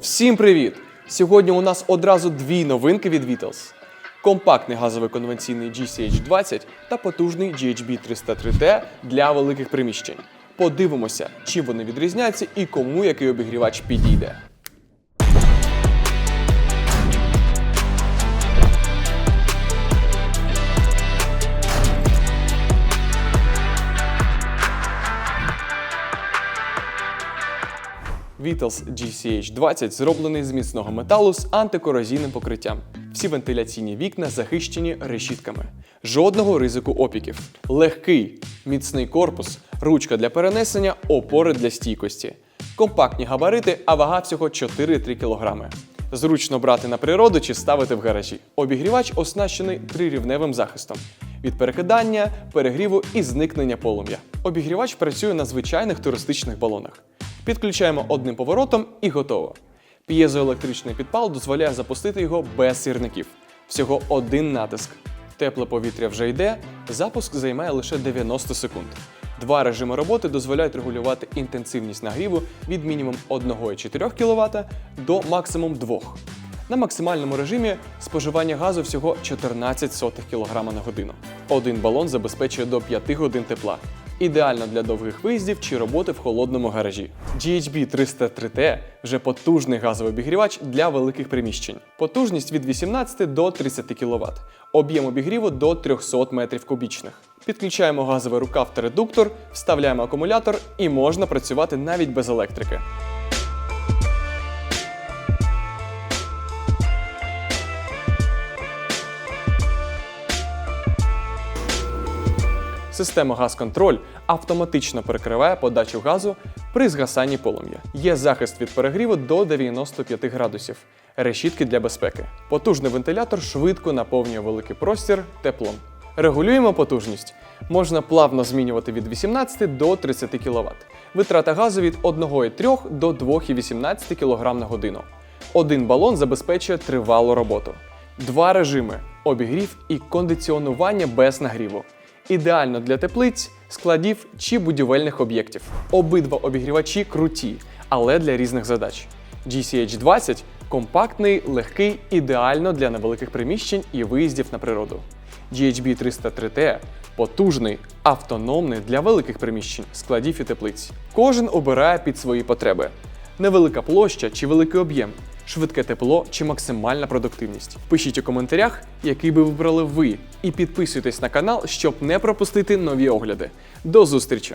Всім привіт! Сьогодні у нас одразу дві новинки від Vitals. Компактний газовий конвенційний GCH20 та потужний GHB 303T для великих приміщень. Подивимося, чим вони відрізняються і кому який обігрівач підійде. Vitals GCH20 зроблений з міцного металу з антикорозійним покриттям. Всі вентиляційні вікна захищені решітками. Жодного ризику опіків. Легкий, міцний корпус, ручка для перенесення, опори для стійкості. Компактні габарити, а вага всього 4-3 кг. Зручно брати на природу чи ставити в гаражі. Обігрівач оснащений трирівневим захистом від перекидання, перегріву і зникнення полум'я. Обігрівач працює на звичайних туристичних балонах. Підключаємо одним поворотом і готово. П'єзоелектричний підпал дозволяє запустити його без сірників. Всього один натиск. Тепле повітря вже йде, запуск займає лише 90 секунд. Два режими роботи дозволяють регулювати інтенсивність нагріву від мінімум 1,4 кВт до максимум 2 на максимальному режимі споживання газу всього 14 сотих кг на годину. Один балон забезпечує до 5 годин тепла. Ідеально для довгих виїздів чи роботи в холодному гаражі. GHB 303T вже потужний газовий обігрівач для великих приміщень. Потужність від 18 до 30 кВт. Об'єм обігріву до 300 метрів кубічних. Підключаємо газовий рукав та редуктор, вставляємо акумулятор і можна працювати навіть без електрики. Система газконтроль автоматично перекриває подачу газу при згасанні полум'я. Є захист від перегріву до 95 градусів, решітки для безпеки. Потужний вентилятор швидко наповнює великий простір теплом. Регулюємо потужність. Можна плавно змінювати від 18 до 30 кВт. Витрата газу від 1,3 до 2,18 кг на годину. Один балон забезпечує тривалу роботу. Два режими обігрів і кондиціонування без нагріву. Ідеально для теплиць, складів чи будівельних об'єктів. Обидва обігрівачі круті, але для різних задач. GCH20 компактний, легкий, ідеально для невеликих приміщень і виїздів на природу. GHB 303T потужний, автономний для великих приміщень, складів і теплиць. Кожен обирає під свої потреби. Невелика площа чи великий об'єм, швидке тепло чи максимальна продуктивність. Пишіть у коментарях, який би вибрали ви, і підписуйтесь на канал, щоб не пропустити нові огляди. До зустрічі!